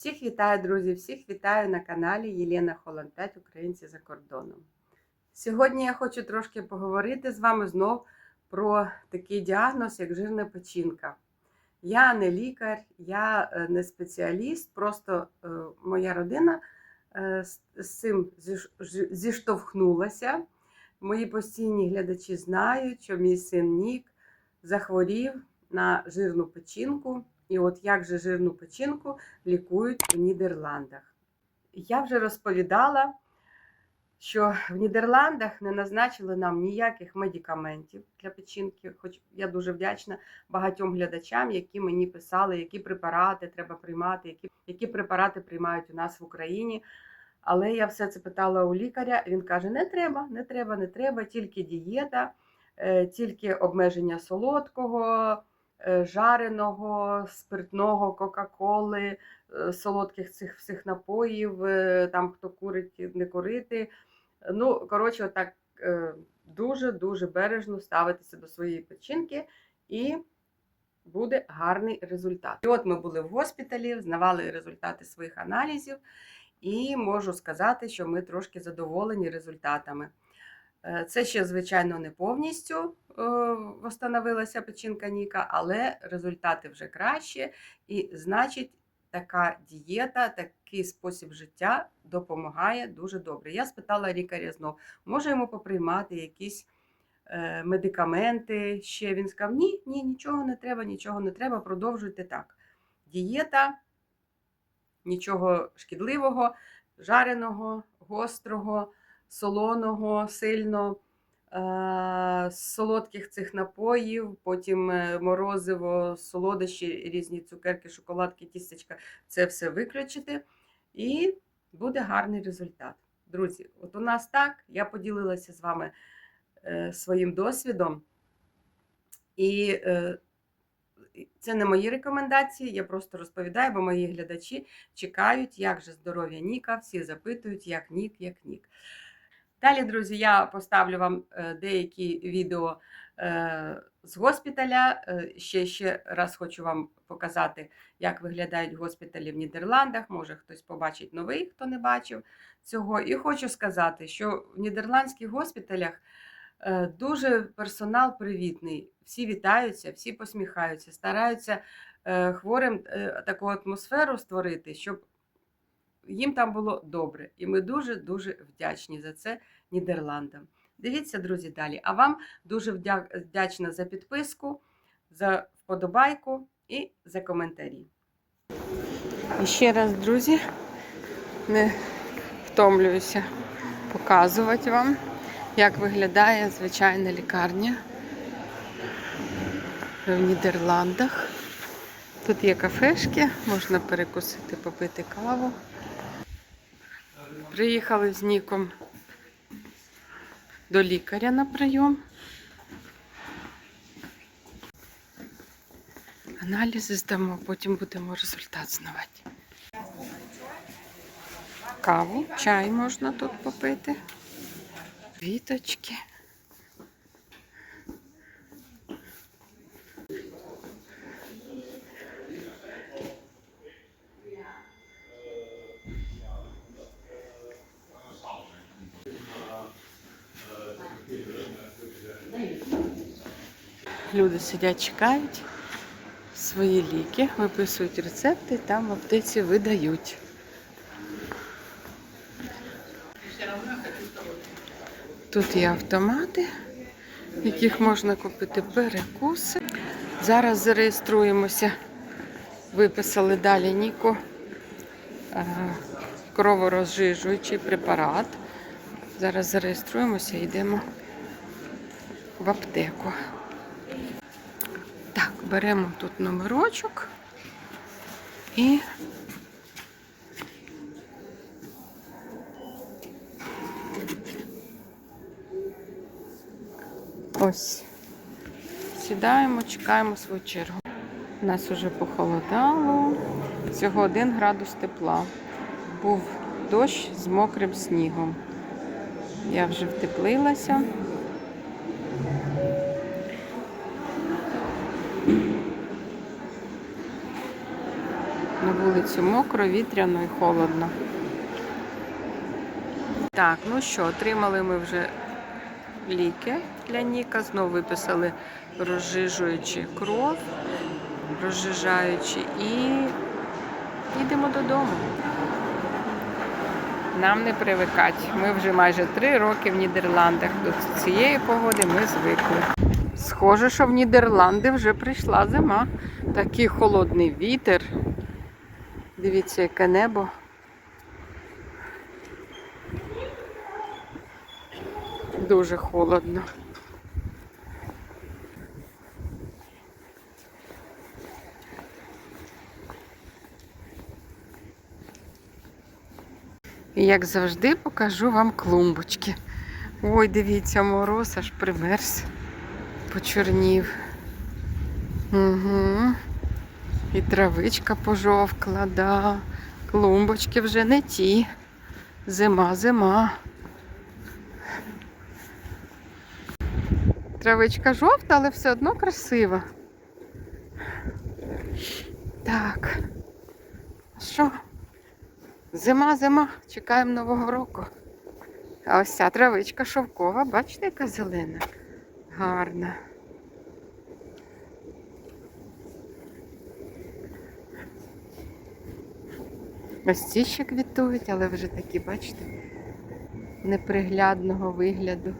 Всіх вітаю, друзі! Всіх вітаю на каналі Єлена Холланд 5 Українці за кордоном. Сьогодні я хочу трошки поговорити з вами знов про такий діагноз, як жирна печінка. Я не лікар, я е, не спеціаліст, просто е, моя родина е, з з цим зіштовхнулася. Мої постійні глядачі знають, що мій син Нік захворів на жирну печінку. І от як же жирну печінку лікують в Нідерландах. Я вже розповідала, що в Нідерландах не назначили нам ніяких медикаментів для печінки, хоч я дуже вдячна багатьом глядачам, які мені писали, які препарати треба приймати, які, які препарати приймають у нас в Україні. Але я все це питала у лікаря. Він каже: не треба, не треба, не треба, тільки дієта, е, тільки обмеження солодкого, жареного, спиртного, Кока-Коли, е, солодких цих всіх напоїв, е, там хто курить, не курити. Ну, коротше, отак е, дуже-дуже бережно ставитися до своєї печінки і буде гарний результат. І от ми були в госпіталі, знавали результати своїх аналізів, і можу сказати, що ми трошки задоволені результатами. Е, Це ще, звичайно, не повністю е, восстановилася печінка Ніка, але результати вже краще. І значить, така дієта, такий спосіб життя допомагає дуже добре. Я спитала лікаря знов, може йому поприймати якісь е, медикаменти ще. Він сказав: ні, ні, нічого не треба, нічого не треба, продовжуйте так. Дієта, нічого шкідливого, жареного, гострого, солоного, сильно. е, Солодких цих напоїв, потім е, морозиво, солодощі, різні цукерки, шоколадки, тістечка це все виключити, і буде гарний результат. Друзі, от у нас так, я поділилася з вами е, своїм досвідом, і е, це не мої рекомендації, я просто розповідаю, бо мої глядачі чекають, як же здоров'я Ніка, всі запитують, як Нік, як Нік. Далі, друзі, я поставлю вам е, деякі відео е, з госпіталя. Е, Ще, ще раз хочу вам показати, як виглядають госпіталі в Нідерландах. Може, хтось побачить новий, хто не бачив цього. І хочу сказати, що в нідерландських госпіталях дуже персонал привітний. Всі вітаються, всі посміхаються, стараються хворим таку атмосферу створити, щоб їм там було добре. І ми дуже-дуже вдячні за це Нідерландам. Дивіться, друзі, далі. А вам дуже вдячна за підписку, за вподобайку і за коментарі. І ще раз, друзі, не втомлююся показувати вам, як виглядає звичайна лікарня в Нідерландах. Тут є кафешки, можна перекусити, попити каву. Приїхали з Ніком до лікаря на прийом. Аналізи здамо, потім будемо результат знавати. Каву, чай можна тут попити. Віточки. Люди сидять, чекають свої ліки, виписують рецепти, там в аптеці видають. Тут є автомати, в яких можна купити перекуси. Зараз зареєструємося. Виписали далі Ніку е, кроворозжижуючий препарат. Зараз зареєструємося і йдемо в аптеку. Беремо тут номерочок і ось. Сідаємо, чекаємо свою чергу. У нас вже похолодало. Всього 1 градус тепла. Був дощ з мокрим снігом. Я вже втеплилася. Вулицю мокро, вітряно і холодно. Так, ну що, отримали ми вже ліки для Ніка. Знову виписали розжижуючи кров, розжижаючи і їдемо додому. Нам не привикати. Ми вже майже три роки в Нідерландах. До цієї погоди ми звикли. Схоже, що в Нідерланди вже прийшла зима. Такий холодний вітер. Дивіться, яке небо. Дуже холодно. І як завжди покажу вам клумбочки. Ой, дивіться, мороз аж примерз, почорнів. Угу. І травичка пожовкла, да. Клумбочки вже не ті. Зима, зима. Травичка жовта, але все одно красива. Так. Що? Зима, зима, чекаємо Нового року. А ось ця травичка шовкова, бачите, яка зелена? Гарна. Ось квітують, але вже такі, бачите, неприглядного вигляду.